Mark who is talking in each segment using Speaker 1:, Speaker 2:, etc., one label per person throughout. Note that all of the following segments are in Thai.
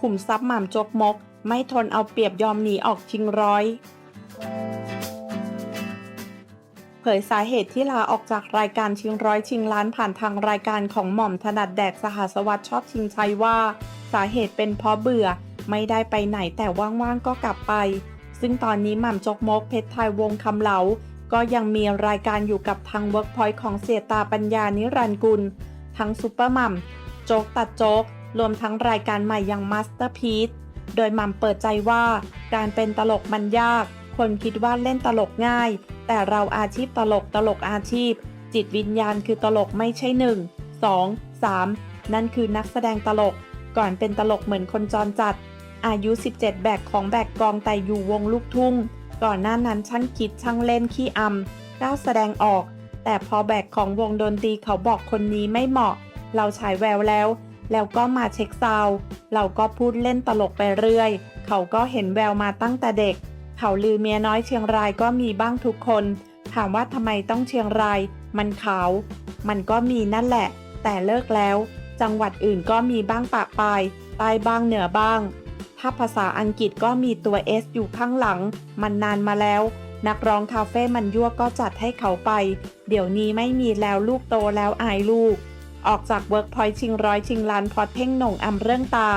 Speaker 1: ขุมทรัพย์หม่ำจกมก ไม่ทนเอาเปรียบยอมหนีออกชิงร้อย เผยสาเหตุที่ลาออกจากรายการชิงร้อยชิงล้านผ่านทางรายการของหม่อมถนัดแดกสหสวัสดิ์ชอบชิงชัยว่า สาเหตุเป็นเพราะเบื่อไม่ได้ไปไหนแต่ว่างๆก็กลับไป ซึ่งตอนนี้หม่ำจกมกเพชรไทยวงคำเหลา ก็ยังมีรายการอยู่กับทางเวิร์กพอยต์ของเสียตาปัญญานิรันกุล ทั้งซูเปอร์มัมโจ๊กตัดโจ๊ก รวมทั้งรายการใหม่อย่างมาสเตอร์พีซโดยม่ำเปิดใจว่าการเป็นตลกมันยาก คนคิดว่าเล่นตลกง่าย แต่เราอาชีพตลกตลกอาชีพ จิตวิญญาณคือตลกไม่ใช่หนึ่งสองสามนั่นคือนักแสดงตลก ก่อนเป็นตลกเหมือนคนจรจัด อายุ 17 แบกของแบกกองแต่อยู่วงลูกทุ่ง ก่อนหน้านั้นช่างคิดช่างเล่นขี้อำกล้าแสดงออก แต่พอแบกของวงดนตรีเขาบอกคนนี้ไม่เหมาะ เราฉายแววแล้ว แล้วก็มาเช็คซาวเราก็พูดเล่นตลกไปเรื่อย เขาก็เห็นแววมาตั้งแต่เด็ก เขาลือเมียน้อยเชียงรายก็มีบ้างทุกคน ถามว่าทำไมต้องเชียงราย มันขาว มันก็มีนั่นแหละ แต่เลิกแล้ว จังหวัดอื่นก็มีบ้างปะปายใต้บ้างเหนือบ้าง ถ้าภาษาอังกฤษก็มีตัว S อยู่ข้างหลัง มันนานมาแล้ว นักร้องคาเฟ่มันยั่วก็จัดให้เขาไป เดี๋ยวนี้ไม่มีแล้วลูกโตแล้วอายลูก ออกจากเวิร์กพอยชิงร้อยชิงล้านพราะเพ่งหน่งอำเรื่องตา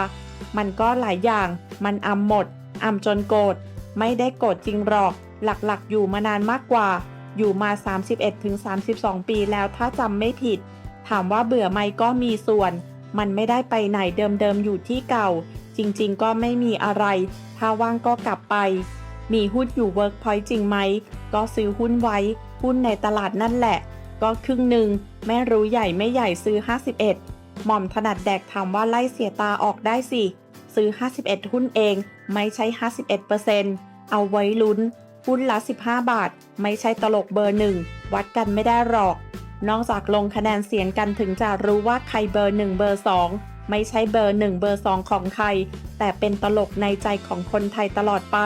Speaker 1: มันก็หลายอย่าง มันอำหมดอำจนโกรธ ไม่ได้โกรธจริงหรอก หลักๆ อยู่มานานมากกว่า อยู่มา 31-32 ปีแล้วถ้าจำไม่ผิด ถามว่าเบื่อไหมก็มีส่วน มันไม่ได้ไปไหนเดิมๆอยู่ที่เก่า จริงๆ ก็ไม่มีอะไร ถ้าว่างก็กลับไป มีหุ้นอยู่เวิร์กพอยต์จริงไหม ก็ซื้อหุ้นไว้ หุ้นในตลาดนั่นแหละ ก็ครึ่งหนึ่งแม่รู้ใหญ่ไม่ใหญ่ซื้อ 51 หม่อมถนัดแดกถามว่าไล่เสียตาออกได้สิ ซื้อ 51 หุ้นเอง ไม่ใช่ 51%เอาไว้ลุ้น หุ้นละ 15 บาท ไม่ใช่ตลกเบอร์หนึ่ง วัดกันไม่ได้หรอก นอกจากลงคะแนนเสียงกันถึงจะรู้ว่าใครเบอร์1เบอร์2 ไม่ใช่เบอร์หนึ่งเบอร์สองของใคร แต่เป็นตลกในใจของคนไทยตลอดไป